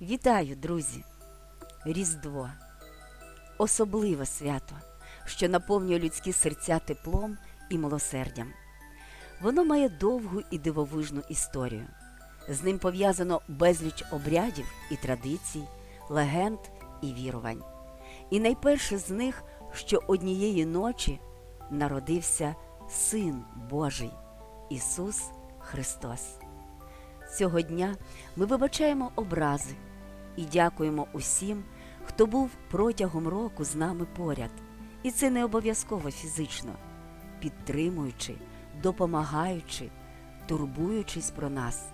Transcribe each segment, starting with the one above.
Вітаю, друзі! Різдво особливе свято, що наповнює людські серця теплом і милосердям. Воно має довгу і дивовижну історію. З ним пов'язано безліч обрядів і традицій, легенд і вірувань. І найперше з них, що однієї ночі народився Син Божий Ісус Христос. Цього дня ми вибачаємо образи і дякуємо усім, хто був протягом року з нами поряд. І це не обов'язково фізично, підтримуючи, допомагаючи, турбуючись про нас,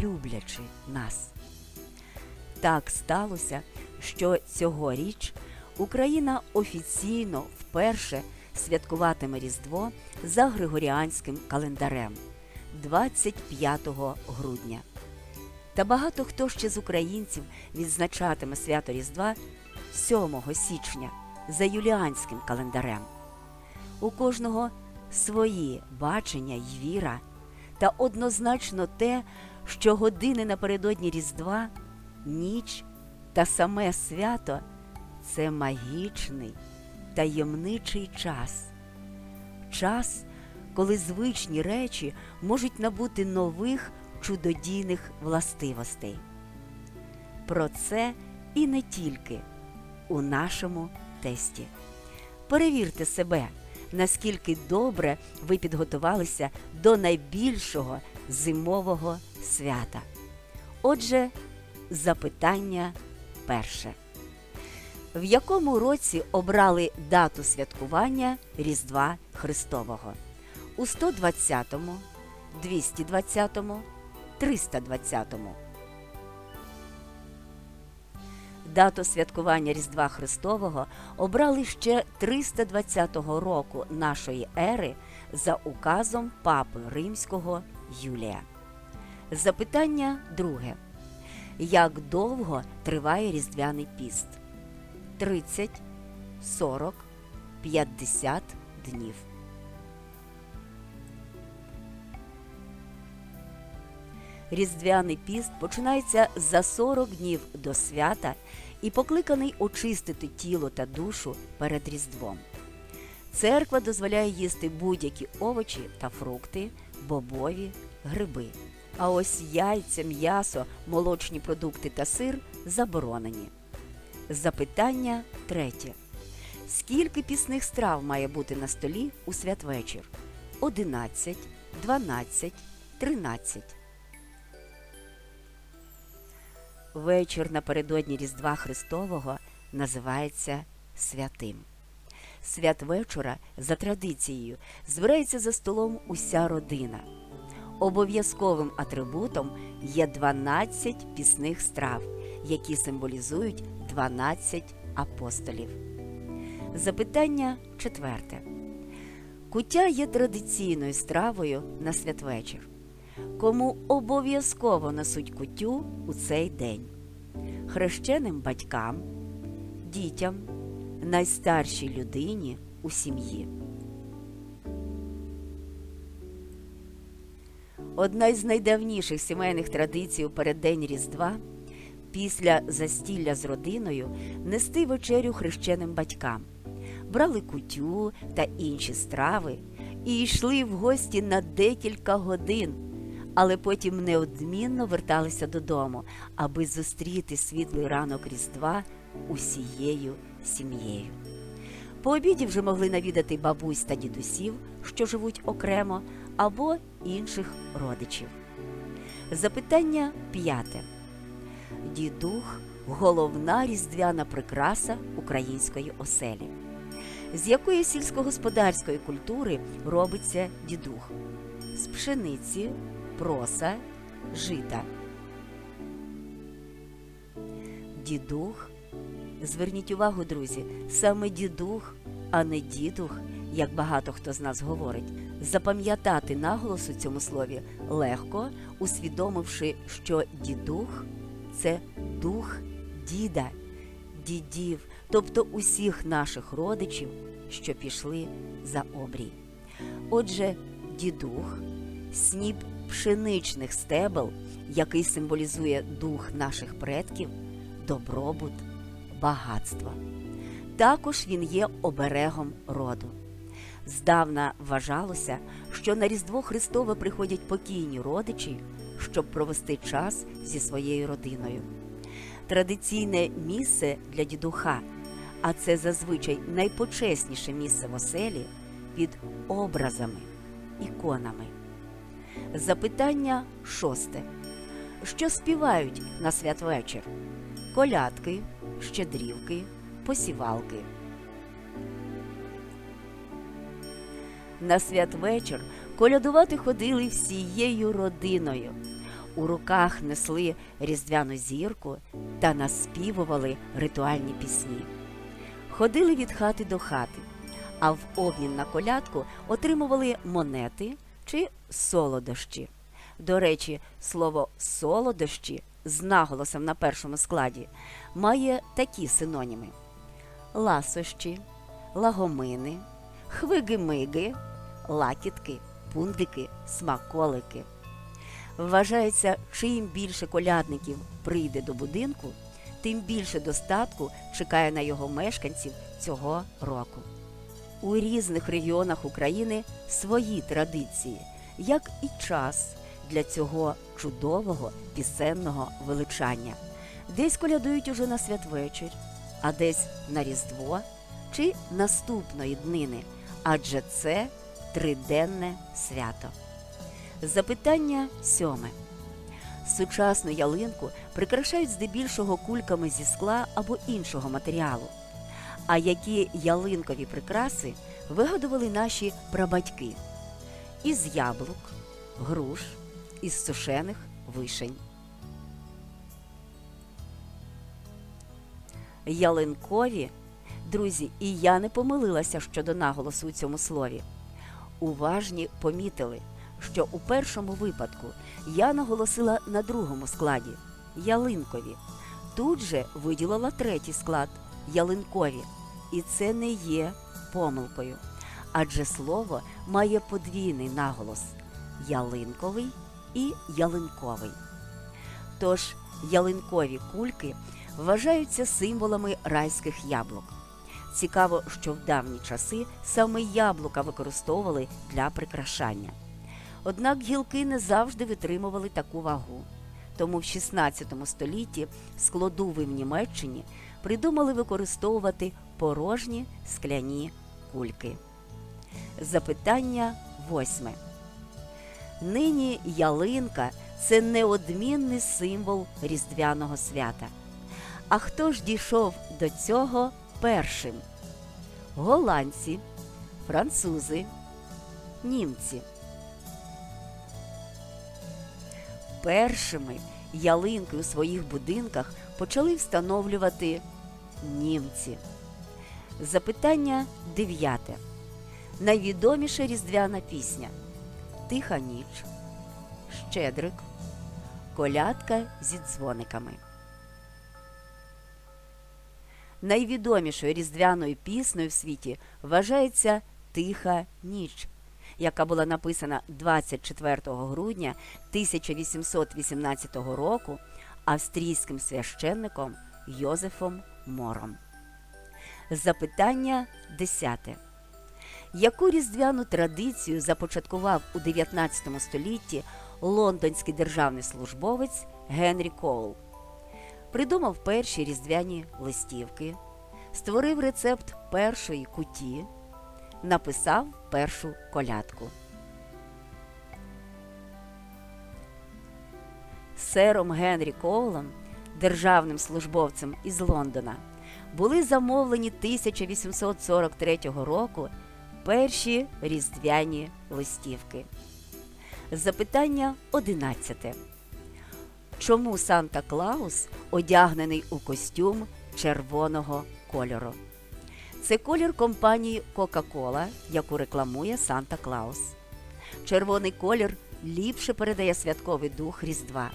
люблячи нас. Так сталося, що цьогоріч Україна офіційно вперше святкуватиме Різдво за Григоріанським календарем 25 грудня. Та багато хто ще з українців відзначатиме свято Різдва 7 січня за юліанським календарем. У кожного свої бачення й віра, та однозначно те, що години напередодні Різдва, ніч та саме свято це магічний, таємничий час. Час, коли звичні речі можуть набути нових чудодійних властивостей. Про це і не тільки у нашому тесті. Перевірте себе, наскільки добре ви підготувалися до найбільшого зимового свята. Отже, запитання перше. В якому році обрали дату святкування Різдва Христового? У 120, 220, 320. Дату святкування Різдва Христового обрали ще 320 року нашої ери за указом Папи Римського Юлія. Запитання друге. Як довго триває Різдвяний піст? 30, 40, 50 днів. Різдвяний піст починається за 40 днів до свята і покликаний очистити тіло та душу перед Різдвом. Церква дозволяє їсти будь-які овочі та фрукти, бобові, гриби. А ось яйця, м'ясо, молочні продукти та сир заборонені. Запитання третє. Скільки пісних страв має бути на столі у святвечір? 11, 12, 13. Вечір напередодні Різдва Христового називається святим. Святвечора, за традицією, збирається за столом уся родина. Обов'язковим атрибутом є 12 пісних страв, які символізують 12 апостолів. Запитання четверте. Куття є традиційною стравою на святвечір. Кому обов'язково несуть кутю у цей день? Хрещеним батькам, дітям, найстаршій людині у сім'ї. Одна із найдавніших сімейних традицій у переддень Різдва після застілля з родиною нести вечерю хрещеним батькам. Брали кутю та інші страви і йшли в гості на декілька годин, але потім неодмінно верталися додому, аби зустріти світлий ранок Різдва усією сім'єю. По обіді вже могли навідати бабусь та дідусів, що живуть окремо, або інших родичів. Запитання п'яте. Дідух головна різдвяна прикраса української оселі. З якої сільськогосподарської культури робиться дідух? З пшениці, проса, жита. Дідух. Зверніть увагу, друзі, саме дідух, а не дідух, як багато хто з нас говорить. Запам'ятати наголос у цьому слові легко, усвідомивши, що дідух це дух діда, дідів, тобто усіх наших родичів, що пішли за обрій. Отже, дідух, сніп пшеничних стебел, який символізує дух наших предків, добробут, багатство. Також він є оберегом роду. Здавна вважалося, що на Різдво Христове приходять покійні родичі, щоб провести час зі своєю родиною. Традиційне місце для дідуха, а це зазвичай найпочесніше місце в оселі під образами, іконами. Запитання шосте. Що співають на святвечір? Колядки, щедрівки, посівалки. На святвечір колядувати ходили всією родиною. У руках несли різдвяну зірку та наспівували ритуальні пісні. Ходили від хати до хати, а в обмін на колядку отримували монети чи солодощі. До речі, слово солодощі з наголосом на першому складі має такі синоніми: ласощі, лагомини, хвиги-миги, лакітки, пундики, смаколики. Вважається, чим більше колядників прийде до будинку, тим більше достатку чекає на його мешканців цього року. У різних регіонах України свої традиції, як і час для цього чудового пісенного величання. Десь колядують уже на святвечір, а десь на Різдво чи наступної днини, адже це триденне свято. Запитання сьоме. Сучасну ялинку прикрашають здебільшого кульками зі скла або іншого матеріалу. А які ялинкові прикраси вигадували наші прабатьки із яблук, груш, із сушених вишень. Ялинкові, друзі, і я не помилилася щодо наголосу у цьому слові. Уважні помітили, що у першому випадку я наголосила на другому складі ялинкові. Тут же виділила третій склад ялинкові. І це не є помилкою. Адже слово має подвійний наголос ялинковий і ялинковий. Тож ялинкові кульки вважаються символами райських яблук. Цікаво, що в давні часи саме яблука використовували для прикрашання. Однак гілки не завжди витримували таку вагу. Тому в 16 столітті складови в Німеччині придумали використовувати порожні скляні кульки. Запитання восьме. Нині ялинка це неодмінний символ різдвяного свята. А хто ж дійшов до цього першим? Голландці, французи, німці. Першими ялинки у своїх будинках почали встановлювати німці. Запитання дев'яте. Найвідоміша різдвяна пісня Тиха ніч, Щедрик, Колядка зі дзвониками. Найвідомішою різдвяною піснею в світі вважається Тиха ніч, яка була написана 24 грудня 1818 року австрійським священником Йозефом Мором. Запитання 10. Яку різдвяну традицію започаткував у 19 столітті лондонський державний службовець Генрі Коул? Придумав перші різдвяні листівки, створив рецепт першої куті, написав першу колядку. Сером Генрі Коулом, державним службовцем із Лондона, були замовлені 1843 року перші різдвяні листівки. Запитання 11. Чому Санта Клаус одягнений у костюм червоного кольору? Це колір компанії Coca-Cola, яку рекламує Санта Клаус. Червоний колір ліпше передає святковий дух Різдва.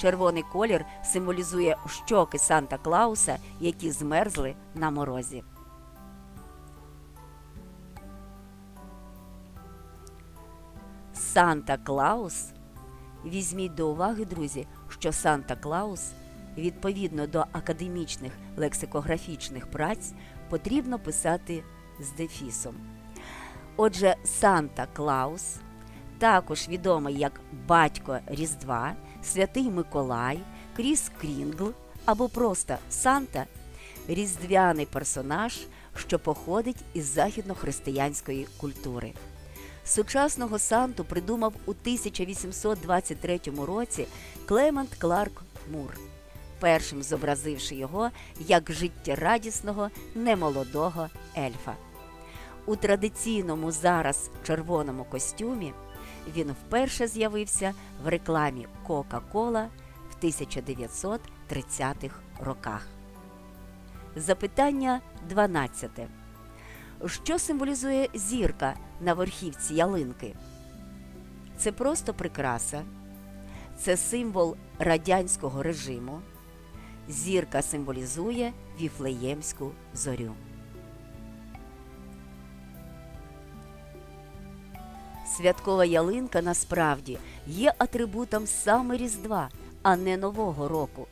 Червоний колір символізує щоки Санта Клауса, які змерзли на морозі. Санта Клаус Візьміть до уваги, друзі, що Санта Клаус, відповідно до академічних лексикографічних праць, потрібно писати з дефісом. Отже, Санта Клаус, також відомий як Батько Різдва, Святий Миколай, Кріс Крінгл або просто Санта різдвяний персонаж, що походить із західнохристиянської культури. Сучасного Санту придумав у 1823 році Клемент Кларк Мур, першим зобразивши його як життєрадісного немолодого ельфа. У традиційному зараз червоному костюмі він вперше з'явився в рекламі Кока-Кола в 1930-х роках. Запитання 12. Що символізує зірка на верхівці ялинки? Це просто прикраса, це символ радянського режиму. Зірка символізує віфлеємську зорю. Святкова ялинка насправді є атрибутом саме Різдва, а не Нового року.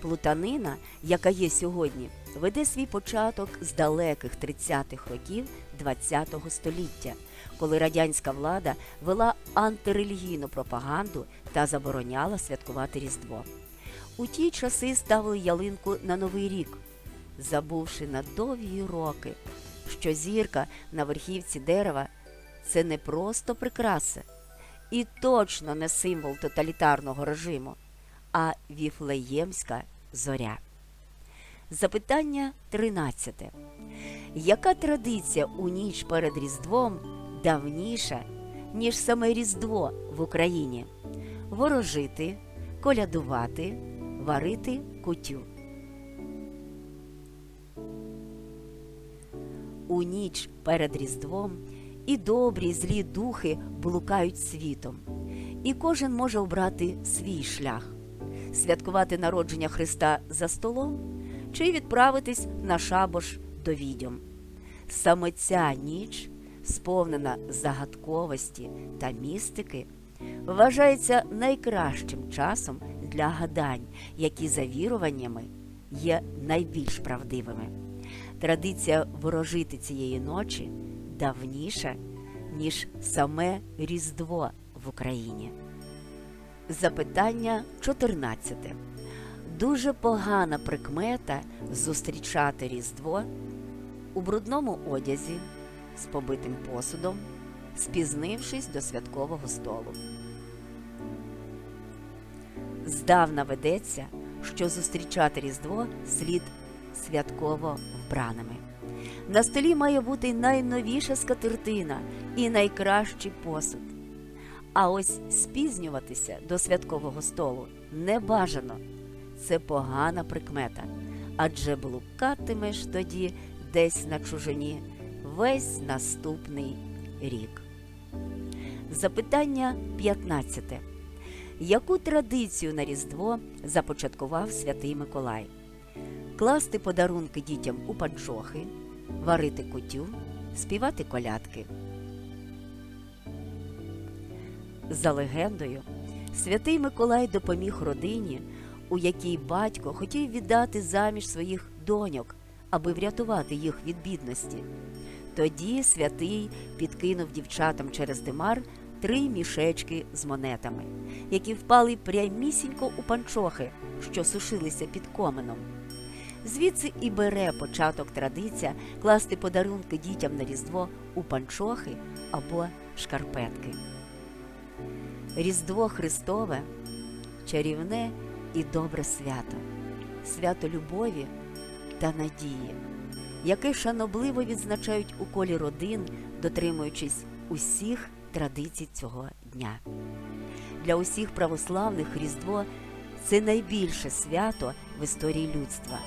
Плутанина, яка є сьогодні, веде свій початок з далеких 30-х років ХХ століття, коли радянська влада вела антирелігійну пропаганду та забороняла святкувати Різдво. У ті часи ставили ялинку на Новий рік, забувши на довгі роки, що зірка на верхівці дерева це не просто прикраса і точно не символ тоталітарного режиму, а віфлеємська зоря. Запитання 13. Яка традиція у ніч перед Різдвом давніша, ніж саме Різдво в Україні? Ворожити, колядувати, варити кутю. У ніч перед Різдвом і добрі, і злі духи блукають світом, і кожен може обрати свій шлях святкувати народження Христа за столом чи відправитись на шабош до відьом. Саме ця ніч, сповнена загадковості та містики, вважається найкращим часом для гадань, які за віруваннями є найбільш правдивими. Традиція ворожити цієї ночі давніша, ніж саме Різдво в Україні. Запитання 14. Дуже погана прикмета зустрічати Різдво у брудному одязі, з побитим посудом, спізнившись до святкового столу. Здавна ведеться, що зустрічати Різдво слід святково вбраними. На столі має бути найновіша скатертина і найкращий посуд. А ось спізнюватися до святкового столу не бажано. Це погана прикмета, адже блукатимеш тоді десь на чужині весь наступний рік. Запитання 15. Яку традицію на Різдво започаткував святий Миколай? Класти подарунки дітям у панчохи, варити кутю, співати колядки. За легендою, святий Миколай допоміг родині, у якій батько хотів віддати заміж своїх доньок, аби врятувати їх від бідності. Тоді святий підкинув дівчатам через димар три мішечки з монетами, які впали прямісінько у панчохи, що сушилися під коменом. Звідси і бере початок традиція класти подарунки дітям на Різдво у панчохи або шкарпетки. Різдво Христове чарівне і добре свято, свято любові та надії, яке шанобливо відзначають у колі родин, дотримуючись усіх традицій цього дня. Для усіх православних Різдво це найбільше свято в історії людства,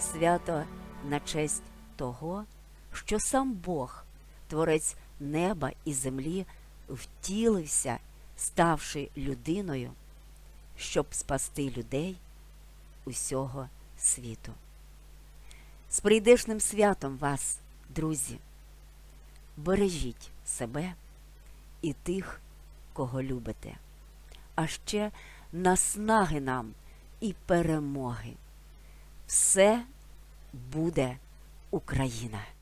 свято на честь того, що сам Бог, творець неба і землі, втілився ставши людиною, щоб спасти людей усього світу. З прийдешним святом вас, друзі, бережіть себе і тих, кого любите. а ще наснаги нам і перемоги. Все буде Україна!